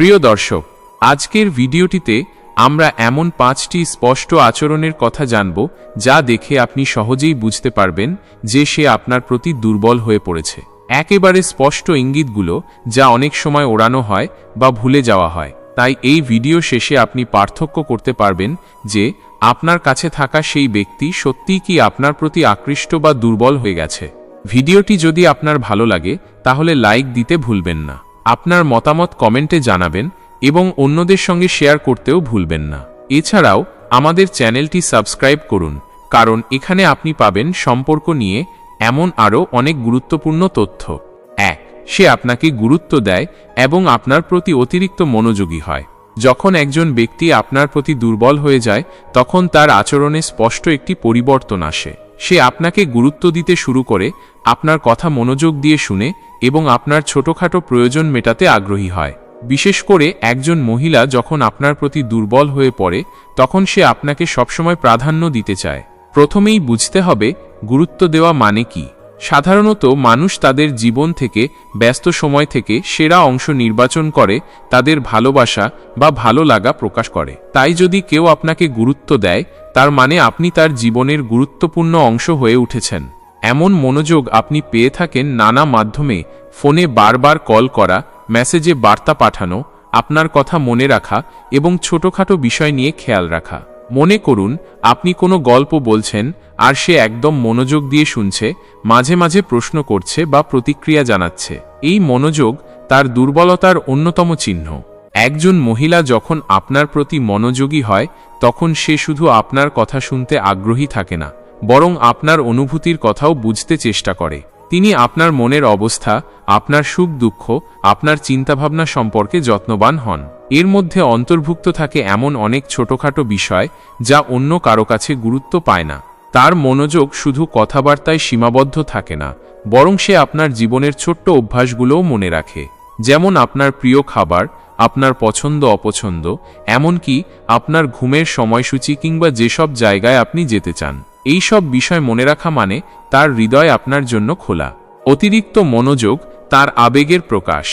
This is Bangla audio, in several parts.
প্রিয় দর্শক, আজকের ভিডিওটিতে আমরা এমন পাঁচটি স্পষ্ট আচরণের কথা জানব যা দেখে আপনি সহজেই বুঝতে পারবেন যে সে আপনার প্রতি দুর্বল হয়ে পড়েছে। একেবারে স্পষ্ট ইঙ্গিতগুলো যা অনেক সময় ওড়ানো হয় বা ভুলে যাওয়া হয়। তাই এই ভিডিও শেষে আপনি পার্থক্য করতে পারবেন যে আপনার কাছে থাকা সেই ব্যক্তি সত্যিই কি আপনার প্রতি আকৃষ্ট বা দুর্বল হয়ে গেছে। ভিডিওটি যদি আপনার ভালো লাগে, তাহলে লাইক দিতে ভুলবেন না। আপনার মতামত কমেন্টে জানাবেন এবং অন্যদের সঙ্গে শেয়ার করতেও ভুলবেন না। এছাড়াও, আমাদের চ্যানেলটি সাবস্ক্রাইব করুন, কারণ এখানে আপনি পাবেন সম্পর্ক নিয়ে এমন আরও অনেক গুরুত্বপূর্ণ তথ্য। এক, সে আপনাকে গুরুত্ব দেয় এবং আপনার প্রতি অতিরিক্ত মনোযোগী হয়। যখন একজন ব্যক্তি আপনার প্রতি দুর্বল হয়ে যায়, তখন তার আচরণে স্পষ্ট একটি পরিবর্তন আসে। সে আপনাকে গুরুত্ব দিতে শুরু করে, আপনার কথা মনোযোগ দিয়ে শুনে এবং আপনার ছোটখাটো প্রয়োজন মেটাতে আগ্রহী হয়। বিশেষ করে একজন মহিলা যখন আপনার প্রতি দুর্বল হয়ে পড়ে, তখন সে আপনাকে সবসময় প্রাধান্য দিতে চায়। প্রথমেই বুঝতে হবে, গুরুত্ব দেওয়া মানে কি। সাধারণত মানুষ তাদের জীবন থেকে, ব্যস্ত সময় থেকে সেরা অংশ নির্বাচন করে, তাদের ভালোবাসা বা ভালো লাগা প্রকাশ করে। তাই যদি কেউ আপনাকে গুরুত্ব দেয়, তার মানে আপনি তার জীবনের গুরুত্বপূর্ণ অংশ হয়ে উঠেছেন। এমন মনোযোগ আপনি পেয়ে থাকেন নানা মাধ্যমে, ফোনে বারবার কল করা, মেসেজে বার্তা পাঠানো, আপনার কথা মনে রাখা এবং ছোটখাটো বিষয় নিয়ে খেয়াল রাখা। মনে করুন, আপনি কোনো গল্প বলছেন, আর সে একদম মনোযোগ দিয়ে শুনছে, মাঝে মাঝে প্রশ্ন করছে বা প্রতিক্রিয়া জানাচ্ছে। এই মনোযোগ তার দুর্বলতার অন্যতম চিহ্ন। একজন মহিলা যখন আপনার প্রতি মনোযোগী হয়, তখন সে শুধু আপনার কথা শুনতে আগ্রহী থাকে না, বরং আপনার অনুভূতির কথাও বুঝতে চেষ্টা করে। তিনি আপনার মনের অবস্থা, আপনার সুখ দুঃখ আপনার চিন্তাভাবনা সম্পর্কে যত্নবান হন। এর মধ্যে অন্তর্ভুক্ত থাকে এমন অনেক ছোটখাটো বিষয় যা অন্য কারও কাছে গুরুত্ব পায় না। তার মনোযোগ শুধু কথাবার্তায় সীমাবদ্ধ থাকে না, বরং সে আপনার জীবনের ছোট্ট অভ্যাসগুলোও মনে রাখে। যেমন আপনার প্রিয় খাবার, আপনার পছন্দ অপছন্দ, এমনকি আপনার ঘুমের সময়সূচি কিংবা যেসব জায়গায় আপনি যেতে চান। এই সব বিষয় মনে রাখা মানে তার হৃদয় আপনার জন্য খোলা। অতিরিক্ত মনোযোগ তার আবেগের প্রকাশ।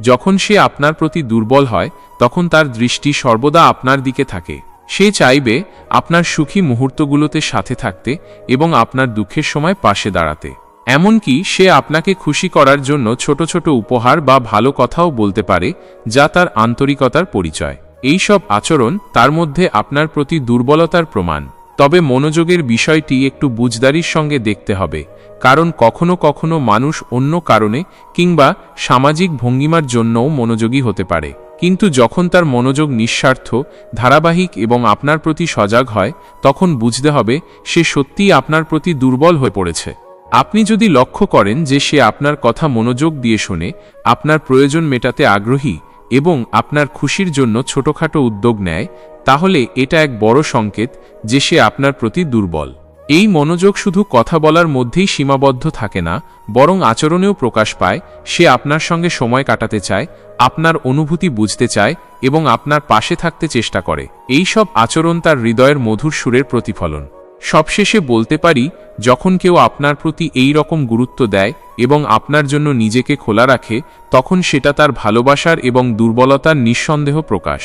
যখন সে আপনার প্রতি দুর্বল হয় তখন তার দৃষ্টি সর্বদা আপনার দিকে থাকে। সে চাইবে আপনার সুখী মুহূর্তগুলোতে সাথে থাকতে এবং আপনার দুঃখের সময় পাশে দাঁড়াতে। এমনকি সে আপনাকে খুশি করার জন্য ছোট ছোট উপহার বা ভালো কথাও বলতে পারে, যা তার আন্তরিকতার পরিচয়। এই সব আচরণ তার মধ্যে আপনার প্রতি দুর্বলতার প্রমাণ। তবে মনোযোগের বিষয়টি একটু বুঝদারির সঙ্গে দেখতে হবে, কারণ কখনো কখনো মানুষ অন্য কারণে কিংবা সামাজিক ভঙ্গিমার জন্যও মনোযোগী হতে পারে। কিন্তু যখন তার মনোযোগ নিঃস্বার্থ, ধারাবাহিক এবং আপনার প্রতি সজাগ হয়, তখন বুঝতে হবে সে সত্যিই আপনার প্রতি দুর্বল হয়ে পড়েছে। আপনি যদি লক্ষ্য করেন যে সে আপনার কথা মনোযোগ দিয়ে শোনে, আপনার প্রয়োজন মেটাতে আগ্রহী এবং আপনার খুশির জন্য ছোটখাটো উদ্যোগ নেয়, তাহলে এটা এক বড় সংকেত যে সে আপনার প্রতি দুর্বল। এই মনোযোগ শুধু কথা বলার মধ্যেই সীমাবদ্ধ থাকে না, বরং আচরণেও প্রকাশ পায়, সে আপনার সঙ্গে সময় কাটাতে চায়, আপনার অনুভূতি বুঝতে চায় এবং আপনার পাশে থাকতে চেষ্টা করে। এই সব আচরণ তার হৃদয়ের মধুর সুরের প্রতিফলন। সবশেষে বলতে পারি, যখন কেউ আপনার প্রতি এই রকম গুরুত্ব দেয় এবং আপনার জন্য নিজেকে খোলা রাখে, তখন সেটা তার ভালোবাসার এবং দুর্বলতার নিঃসন্দেহ প্রকাশ।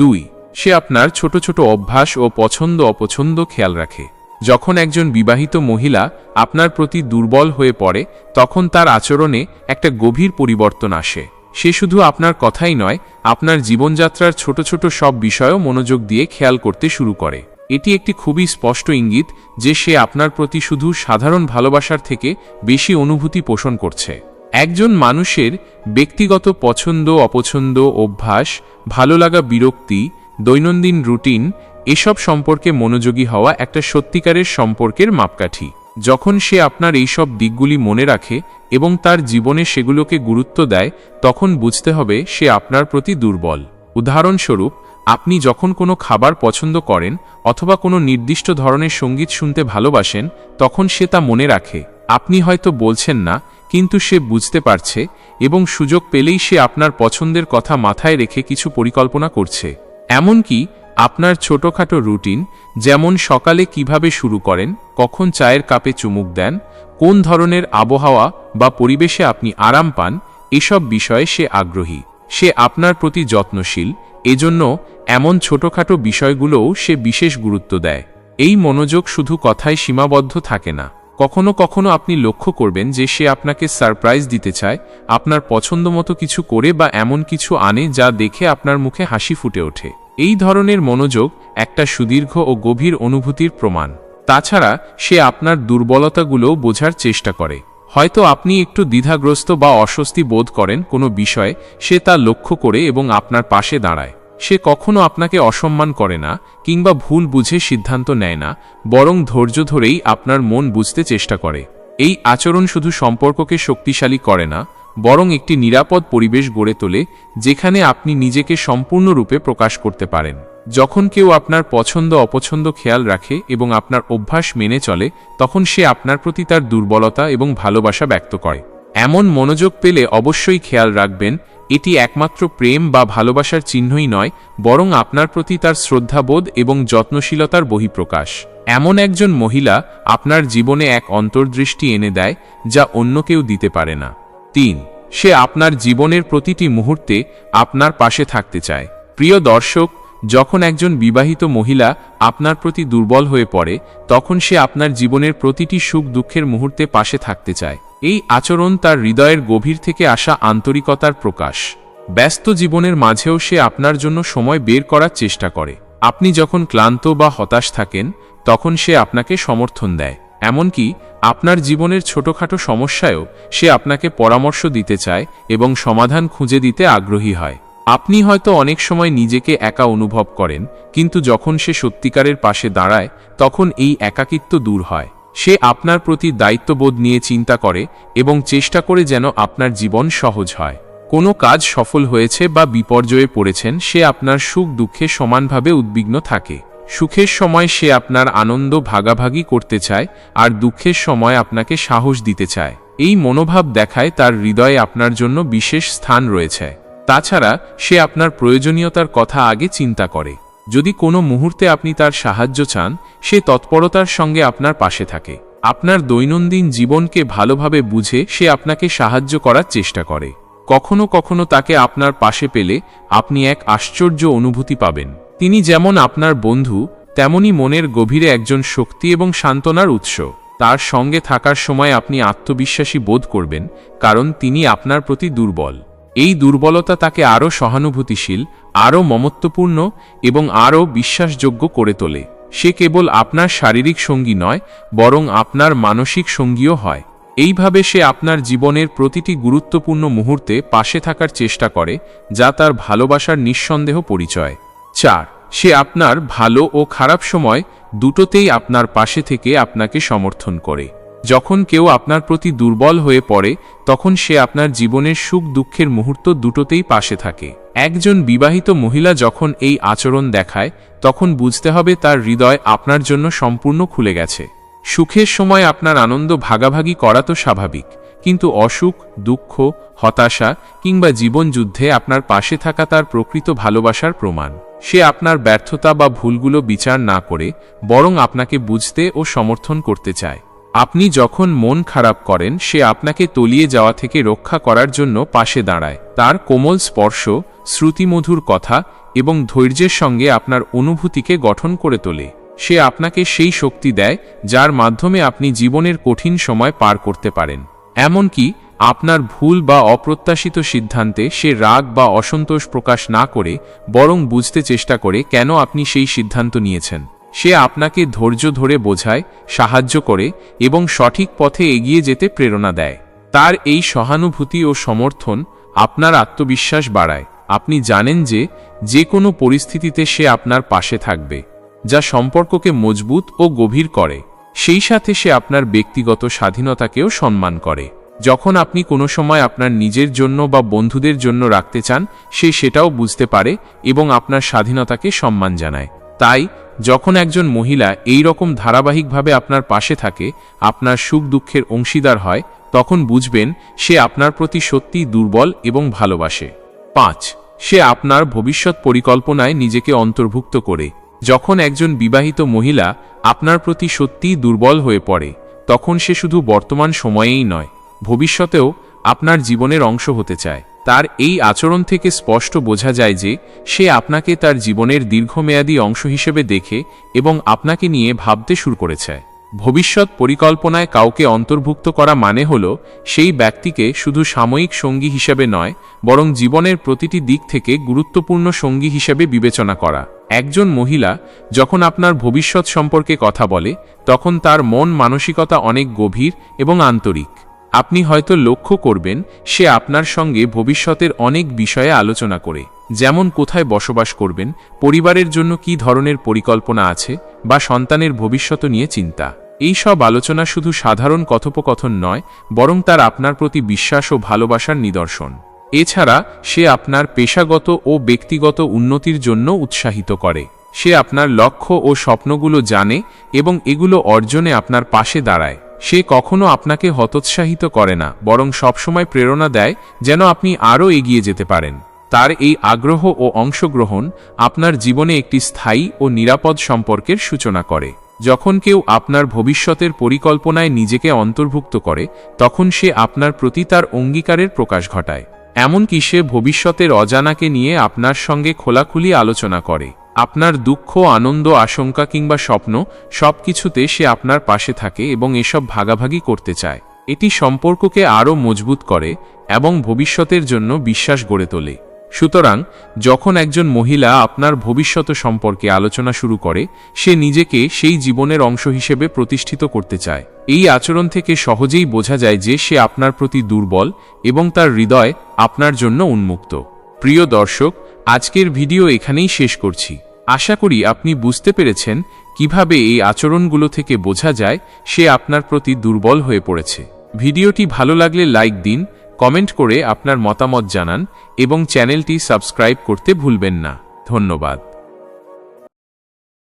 দুই, সে আপনার ছোট ছোট অভ্যাস ও পছন্দ অপছন্দ খেয়াল রাখে। যখন একজন বিবাহিত মহিলা আপনার প্রতি দুর্বল হয়ে পড়ে, তখন তার আচরণে একটা গভীর পরিবর্তন আসে। সে শুধু আপনার কথাই নয়, আপনার জীবনযাত্রার ছোট ছোট সব বিষয়ও মনোযোগ দিয়ে খেয়াল করতে শুরু করে। এটি একটি খুবই স্পষ্ট ইঙ্গিত যে সে আপনার প্রতি শুধু সাধারণ ভালোবাসার থেকে বেশি অনুভূতি পোষণ করছে। একজন মানুষের ব্যক্তিগত পছন্দ অপছন্দ অভ্যাস, ভালো লাগা বিরক্তি, দৈনন্দিন রুটিন এসব সম্পর্কে মনোযোগী হওয়া একটা সত্যিকারের সম্পর্কের মাপকাঠি। যখন সে আপনার এইসব দিকগুলি মনে রাখে এবং তার জীবনে সেগুলোকে গুরুত্ব দেয়, তখন বুঝতে হবে সে আপনার প্রতি দুর্বল। উদাহরণস্বরূপ, আপনি যখন কোনো খাবার পছন্দ করেন অথবা কোনো নির্দিষ্ট ধরনের সংগীত শুনতে ভালোবাসেন, তখন সে তা মনে রাখে। আপনি হয়তো বলছেন না, কিন্তু সে বুঝতে পারছে এবং সুযোগ পেলেই সে আপনার পছন্দের কথা মাথায় রেখে কিছু পরিকল্পনা করছে। এমনকি আপনার ছোটখাটো রুটিন, যেমন সকালে কীভাবে শুরু করেন, কখন চায়ের কাপে চুমুক দেন, কোন ধরনের আবহাওয়া বা পরিবেশে আপনি আরাম পান, এসব বিষয়ে সে আগ্রহী। সে আপনার প্রতি যত্নশীল, এজন্য এমন ছোটখাটো বিষয়গুলোও সে বিশেষ গুরুত্ব দেয়। এই মনোযোগ শুধু কথায় সীমাবদ্ধ থাকে না। কখনো কখনো আপনি লক্ষ্য করবেন যে সে আপনাকে সারপ্রাইজ দিতে চায়, আপনার পছন্দ মতো কিছু করে বা এমন কিছু আনে যা দেখে আপনার মুখে হাসি ফুটে ওঠে। এই ধরনের মনোযোগ একটা সুদীর্ঘ ও গভীর অনুভূতির প্রমাণ। তাছাড়া, সে আপনার দুর্বলতাগুলোও বোঝার চেষ্টা করে। হয়তো আপনি একটু দ্বিধাগ্রস্ত বা অস্বস্তি বোধ করেন কোনো বিষয়ে, সে তা লক্ষ্য করে এবং আপনার পাশে দাঁড়ায়। সে কখনো আপনাকে অসম্মান করে না, কিংবা ভুল বুঝে সিদ্ধান্ত নেয় না, বরং ধৈর্য ধরেই আপনার মন বুঝতে চেষ্টা করে। এই আচরণ শুধু সম্পর্ককে শক্তিশালী করে না, বরং একটি নিরাপদ পরিবেশ গড়ে তোলে, যেখানে আপনি নিজেকে সম্পূর্ণরূপে প্রকাশ করতে পারেন। যখন কেউ আপনার পছন্দ অপছন্দ খেয়াল রাখে এবং আপনার অভ্যাস মেনে চলে, তখন সে আপনার প্রতি তার দুর্বলতা এবং ভালোবাসা ব্যক্ত করে। এমন মনোযোগ পেলে অবশ্যই খেয়াল রাখবেন এটি একমাত্র প্রেম বা ভালোবাসার চিহ্নই নয়, বরং আপনার প্রতি তার শ্রদ্ধাবোধ এবং যত্নশীলতার বহিঃপ্রকাশ। এমন একজন মহিলা আপনার জীবনে এক অন্তর্দৃষ্টি এনে দেয়, যা অন্য কেউ দিতে পারে না। তিন, সে আপনার জীবনের প্রতিটি মুহূর্তে আপনার পাশে থাকতে চায়। প্রিয় দর্শক, যখন একজন বিবাহিত মহিলা আপনার প্রতি দুর্বল হয়ে পড়ে, তখন সে আপনার জীবনের প্রতিটি সুখ দুঃখের মুহূর্তে পাশে থাকতে চায়। এই আচরণ তার হৃদয়ের গভীর থেকে আসা আন্তরিকতার প্রকাশ। ব্যস্ত জীবনের মাঝেও সে আপনার জন্য সময় বের করার চেষ্টা করে। আপনি যখন ক্লান্ত বা হতাশ থাকেন, তখন সে আপনাকে সমর্থন দেয়। এমনকি আপনার জীবনের ছোটখাটো সমস্যায়ও সে আপনাকে পরামর্শ দিতে চায় এবং সমাধান খুঁজে দিতে আগ্রহী হয়। আপনি হয়তো অনেক সময় নিজেকে একা অনুভব করেন, কিন্তু যখন সে সত্যিকারের পাশে দাঁড়ায়, তখন এই একাকিত্ব দূর হয়। সে আপনার প্রতি দায়িত্ববোধ নিয়ে চিন্তা করে এবং চেষ্টা করে যেন আপনার জীবন সহজ হয়। কোনো কাজ সফল হয়েছে বা বিপর্যয়ে পড়েছেন, সে আপনার সুখ দুঃখে সমানভাবে উদ্বিগ্ন থাকে। সুখের সময় সে আপনার আনন্দ ভাগাভাগি করতে চায় আর দুঃখের সময় আপনাকে সাহস দিতে চায়। এই মনোভাব দেখায় তার হৃদয়ে আপনার জন্য বিশেষ স্থান রয়েছে। তাছাড়া সে আপনার প্রয়োজনীয়তার কথা আগে চিন্তা করে। যদি কোনো মুহূর্তে আপনি তার সাহায্য চান, সে তৎপরতার সঙ্গে আপনার পাশে থাকে। আপনার দৈনন্দিন জীবনকে ভালোভাবে বুঝে সে আপনাকে সাহায্য করার চেষ্টা করে। কখনো কখনো তাকে আপনার পাশে পেলে আপনি এক আশ্চর্য অনুভূতি পাবেন। তিনি যেমন আপনার বন্ধু, তেমনি মনের গভীরে একজন শক্তি এবং সান্ত্বনার উৎস। তার সঙ্গে থাকার সময় আপনি আত্মবিশ্বাসী বোধ করবেন, কারণ তিনি আপনার প্রতি দুর্বল। এই দুর্বলতা তাকে আরও সহানুভূতিশীল, আরও মমত্বপূর্ণ এবং আরও বিশ্বাসযোগ্য করে তোলে। সে কেবল আপনার শারীরিক সঙ্গী নয়, বরং আপনার মানসিক সঙ্গীও হয়। এইভাবে সে আপনার জীবনের প্রতিটি গুরুত্বপূর্ণ মুহূর্তে পাশে থাকার চেষ্টা করে, যা তার ভালোবাসার নিঃসন্দেহ পরিচয়। চার, সে আপনার ভালো ও খারাপ সময় দুটোতেই আপনার পাশে থেকে আপনাকে সমর্থন করে। যখন কেউ আপনার প্রতি দুর্বল হয়ে পড়ে, তখন সে আপনার জীবনের সুখ দুঃখের মুহূর্ত দুটোতেই পাশে থাকে। একজন বিবাহিত মহিলা যখন এই আচরণ দেখায়, তখন বুঝতে হবে তার হৃদয় আপনার জন্য সম্পূর্ণ খুলে গেছে। সুখের সময় আপনার আনন্দ ভাগাভাগি করা তো স্বাভাবিক, কিন্তু অসুখ, দুঃখ, হতাশা কিংবা জীবনযুদ্ধে আপনার পাশে থাকা তার প্রকৃত ভালোবাসার প্রমাণ। সে আপনার ব্যর্থতা বা ভুলগুলো বিচার না করে, বরং আপনাকে বুঝতে ও সমর্থন করতে চায়। আপনি যখন মন খারাপ করেন, সে আপনাকে তলিয়ে যাওয়া থেকে রক্ষা করার জন্য পাশে দাঁড়ায়। তার কোমল স্পর্শ, শ্রুতিমধুর কথা এবং ধৈর্যের সঙ্গে আপনার অনুভূতিকে গঠন করে তোলে। সে আপনাকে সেই শক্তি দেয়, যার মাধ্যমে আপনি জীবনের কঠিন সময় পার করতে পারেন। এমনকি আপনার ভুল বা অপ্রত্যাশিত সিদ্ধান্তে সে রাগ বা অসন্তোষ প্রকাশ না করে, বরং বুঝতে চেষ্টা করে কেন আপনি সেই সিদ্ধান্ত নিয়েছেন। সে আপনাকে ধৈর্য ধরে বোঝায়, সাহায্য করে এবং সঠিক পথে এগিয়ে যেতে প্রেরণা দেয়। তার এই সহানুভূতি ও সমর্থন আপনার আত্মবিশ্বাস বাড়ায়। আপনি জানেন যে যে কোনো পরিস্থিতিতে সে আপনার পাশে থাকবে, যা সম্পর্ককে মজবুত ও গভীর করে। সেই সাথে সে আপনার ব্যক্তিগত স্বাধীনতাকেও সম্মান করে। যখন আপনি কোনো সময় আপনার নিজের জন্য বা বন্ধুদের জন্য রাখতে চান, সে সেটাও বুঝতে পারে এবং আপনার স্বাধীনতাকে সম্মান জানায়। তাই যখন একজন মহিলা এই রকম ধারাবাহিকভাবে আপনার পাশে থাকে, আপনার সুখ দুঃখের অংশীদার হয়, তখন বুঝবেন সে আপনার প্রতি সত্যিই দুর্বল এবং ভালোবাসে। পাঁচ, সে আপনার ভবিষ্যৎ পরিকল্পনায় নিজেকে অন্তর্ভুক্ত করে। যখন একজন বিবাহিত মহিলা আপনার প্রতি সত্যিই দুর্বল হয়ে পড়ে, তখন সে শুধু বর্তমান সময়েই নয়, ভবিষ্যতেও আপনার জীবনের অংশ হতে চায়। তার এই আচরণ থেকে স্পষ্ট বোঝা যায় যে সে আপনাকে তার জীবনের দীর্ঘমেয়াদী অংশ হিসেবে দেখে এবং আপনাকে নিয়ে ভাবতে শুরু করেছে। ভবিষ্যৎ পরিকল্পনায় কাউকে অন্তর্ভুক্ত করা মানে হল সেই ব্যক্তিকে শুধু সাময়িক সঙ্গী হিসেবে নয়, বরং জীবনের প্রতিটি দিক থেকে গুরুত্বপূর্ণ সঙ্গী হিসেবে বিবেচনা করা। একজন মহিলা যখন আপনার ভবিষ্যৎ সম্পর্কে কথা বলে, তখন তার মন মানসিকতা অনেক গভীর এবং আন্তরিক। আপনি হয়তো লক্ষ্য করবেন, সে আপনার সঙ্গে ভবিষ্যতের অনেক বিষয়ে আলোচনা করে, যেমন কোথায় বসবাস করবেন, পরিবারের জন্য কি ধরনের পরিকল্পনা আছে, বা সন্তানের ভবিষ্যৎ নিয়ে চিন্তা। এই সব আলোচনা শুধু সাধারণ কথোপকথন নয়, বরং তার আপনার প্রতি বিশ্বাস ও ভালোবাসার নিদর্শন। এছাড়া, সে আপনার পেশাগত ও ব্যক্তিগত উন্নতির জন্য উৎসাহিত করে। সে আপনার লক্ষ্য ও স্বপ্নগুলো জানে এবং এগুলো অর্জনে আপনার পাশে দাঁড়ায়। সে কখনো আপনাকে হতোৎসাহিত করে না, বরং সবসময় প্রেরণা দেয় যেন আপনি আরও এগিয়ে যেতে পারেন। তার এই আগ্রহ ও অংশগ্রহণ আপনার জীবনে একটি স্থায়ী ও নিরাপদ সম্পর্কের সূচনা করে। যখন কেউ আপনার ভবিষ্যতের পরিকল্পনায় নিজেকে অন্তর্ভুক্ত করে, তখন সে আপনার প্রতি তার অঙ্গীকারের প্রকাশ ঘটায়। এমনকি সে ভবিষ্যতের অজানাকে নিয়ে আপনার সঙ্গে খোলাখুলি আলোচনা করে। আপনার দুঃখ, আনন্দ, আশঙ্কা কিংবা স্বপ্ন সব কিছুতে সে আপনার পাশে থাকে এবং এসব ভাগাভাগি করতে চায়। এটি সম্পর্ককে আরও মজবুত করে এবং ভবিষ্যতের জন্য বিশ্বাস গড়ে তোলে। সুতরাং, যখন একজন মহিলা আপনার ভবিষ্যৎ সম্পর্কে আলোচনা শুরু করে, সে নিজেকে সেই জীবনের অংশ হিসেবে প্রতিষ্ঠিত করতে চায়। এই আচরণ থেকে সহজেই বোঝা যায় যে সে আপনার প্রতি দুর্বল এবং তার হৃদয় আপনার জন্য উন্মুক্ত। প্রিয় দর্শক আজকের ভিডিও এখানেই শেষ করছি। আশা করি আপনি বুঝতে পেরেছেন কীভাবে এই আচরণগুলো থেকে বোঝা যায় সে আপনার প্রতি দুর্বল হয়ে পড়েছে। ভিডিওটি ভালো লাগলে লাইক দিন, কমেন্ট করে আপনার মতামত জানান এবং চ্যানেলটি সাবস্ক্রাইব করতে ভুলবেন না। ধন্যবাদ।